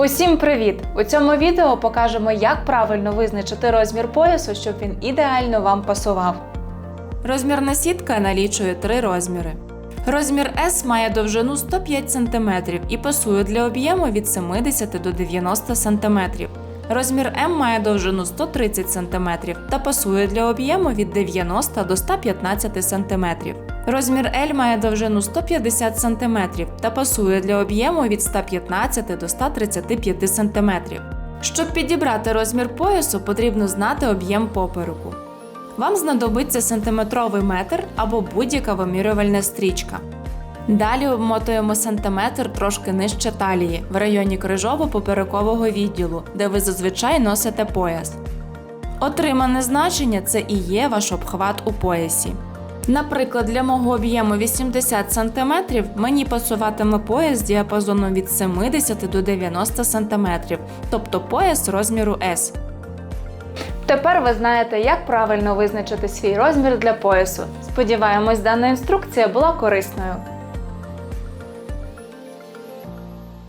Усім привіт! У цьому відео покажемо, як правильно визначити розмір поясу, щоб він ідеально вам пасував. Розмірна сітка налічує три розміри. Розмір S має довжину 105 см і пасує для об'єму від 70 до 90 см. Розмір М має довжину 130 см та пасує для об'єму від 90 до 115 см. Розмір L має довжину 150 см та пасує для об'єму від 115 до 135 см. Щоб підібрати розмір поясу, потрібно знати об'єм попереку. Вам знадобиться сантиметровий метр або будь-яка вимірювальна стрічка. Далі обмотуємо сантиметр трошки нижче талії, в районі крижово-поперекового відділу, де ви зазвичай носите пояс. Отримане значення це і є ваш обхват у поясі. Наприклад, для мого об'єму 80 см мені пасуватиме пояс з діапазоном від 70 до 90 см, тобто пояс розміру S. Тепер ви знаєте, як правильно визначити свій розмір для поясу. Сподіваємось, дана інструкція була корисною.